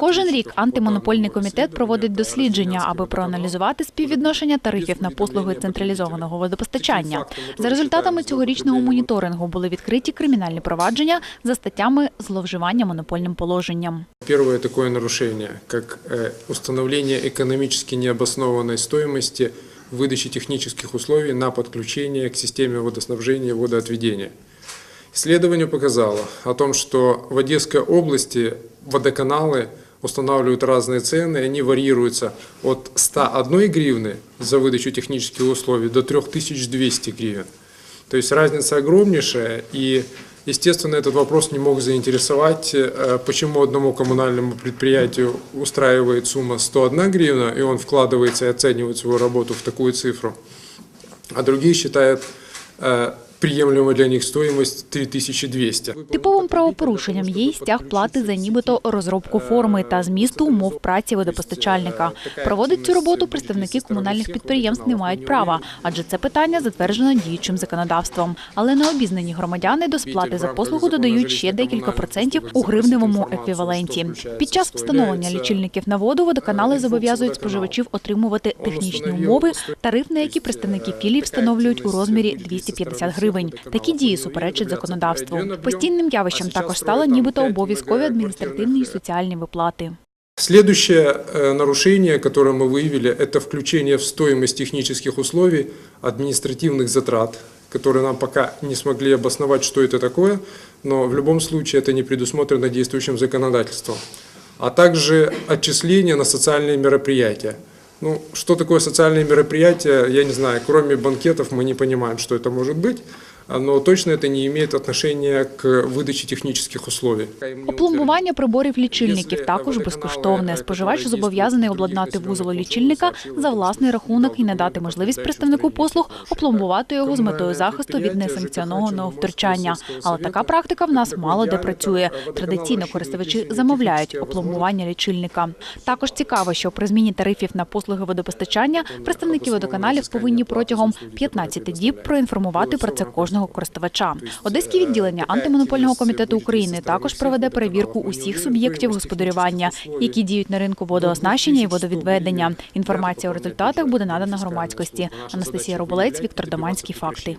Кожен рік антимонопольний комітет проводить дослідження, аби проаналізувати співвідношення тарифів на послуги централізованого водопостачання. За результатами цьогорічного моніторингу були відкриті кримінальні провадження за статтями зловживання монопольним положенням. Первое такое нарушение, как э, установление экономически необоснованной стоимости выдачи технических условий на подключение к системе водоснабжения и водоотведения. Исследование показало о том, что в Одесской области водоканалы устанавливают разные цены, они варьируются от 101 гривны за выдачу технических условий до 3200 гривен. То есть разница огромнейшая, и, естественно, этот вопрос не мог заинтересовать, э, почему одному коммунальному предприятию устраивает сумма 101 гривна, и он вкладывается и оценивает свою работу в такую цифру, а другие считают э, для них стоимость 3200. Типовим правопорушенням є й стяг плати за нібито розробку форми та змісту умов праці водопостачальника. Проводить цю роботу представники комунальних підприємств не мають права, адже це питання затверджено діючим законодавством. Але необізнані громадяни до сплати за послугу додають ще декілька процентів у гривневому еквіваленті. Під час встановлення лічильників на воду водоканали зобов'язують споживачів отримувати технічні умови, тариф на які представники філій встановлюють у розмірі 250 гривень Такі дії суперечать законодавству. Постійним явищем також стало нібито обов'язкові адміністративні і соціальні виплати. Следующее э, нарушение, которое мы выявили, это включение в стоимость технических условий административных затрат, которые нам пока не смогли обосновать, что это такое, но в любом случае это не предусмотрено действующим законодательством. А также отчисления на социальные мероприятия. Ну, что такое социальные мероприятия, я не знаю, кроме банкетов мы не понимаем, что это может быть, но точно это не имеет отношения к выдаче технических условий. Опломбування приборів лічильників також безкоштовне. Споживач зобов'язаний обладнати вузол лічильника за власний рахунок і надати можливість представнику послуг опломбувати його з метою захисту від несанкціонованого втручання. Але така практика в нас мало де працює. Традиційно користувачі замовляють опломбування лічильника. Також цікаво, що при зміні тарифів на послуги водопостачання представники водоканалів повинні протягом 15 діб проінформувати про це кожного користувача. Одеське відділення антимонопольного комітету України також проведе перевірку усіх суб'єктів господарювання, які діють на ринку водооснащення і водовідведення. Інформація у результатах буде надана громадськості. Анастасія Роболець, Віктор Доманський. Факти.